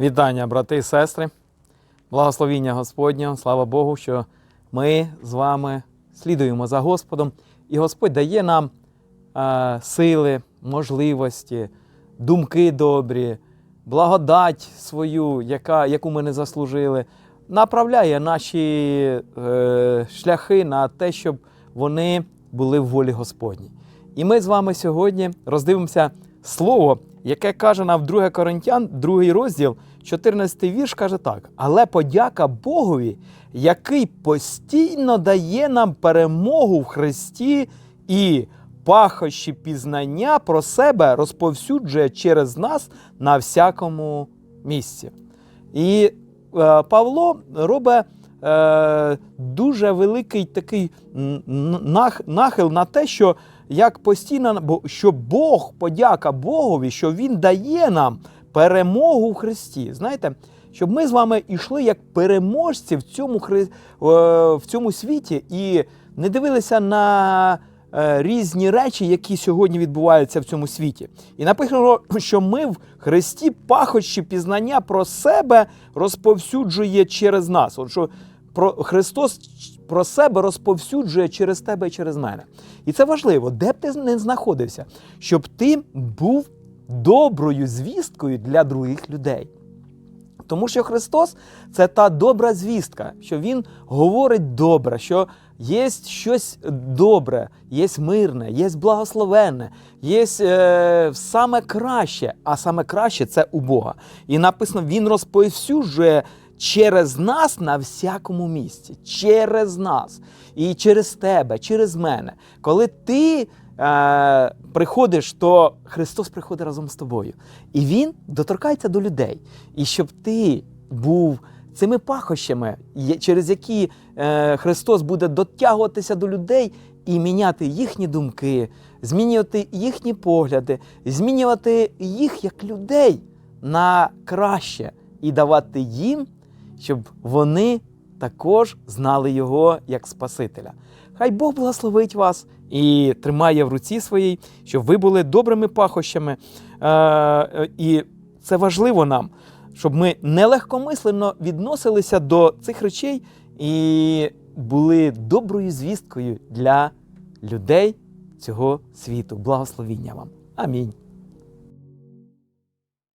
Вітання, брати і сестри, благословіння Господнього, слава Богу, що ми з вами слідуємо за Господом, і Господь дає нам е, сили, можливості, думки добрі, благодать свою, яка, яку ми не заслужили, направляє наші е, шляхи на те, щоб вони були в волі Господній. І ми з вами сьогодні роздивимося слово, яке каже нам в 2 Коринтян, 2 розділ, 14 вірш, каже так: Але подяка Богові, який постійно дає нам перемогу в Христі і пахощі пізнання про себе розповсюджує через нас на всякому місці. І е, Павло робить е, дуже великий такий нахил на те, що як постійно, бо- що Бог, подяка Богові, що Він дає нам перемогу в Христі. Знаєте, щоб ми з вами йшли як переможці в цьому, хри... е, в цьому світі і не дивилися на е, різні речі, які сьогодні відбуваються в цьому світі. І написано, що ми в Христі пахощі пізнання про себе розповсюджує через нас. От що про Христос про себе розповсюджує через тебе і через мене. І це важливо, де б ти не знаходився, щоб ти був доброю звісткою для других людей. Тому що Христос це та добра звістка, що Він говорить добре, що є щось добре, є мирне, є благословенне, є е, саме краще, а саме краще це у Бога. І написано, Він розповсюджує через нас на всякому місці, через нас і через тебе, через мене. Коли ти е, приходиш, то Христос приходить разом з тобою. І Він доторкається до людей. І щоб ти був цими пахощами, через які е, Христос буде дотягуватися до людей і міняти їхні думки, змінювати їхні погляди, змінювати їх як людей на краще і давати їм, щоб вони також знали його як Спасителя. Хай Бог благословить вас і тримає в руці своїй, щоб ви були добрими пахощами. Е, І це важливо нам, щоб ми нелегкомислено відносилися до цих речей і були доброю звісткою для людей цього світу. Благословіння вам. Амінь.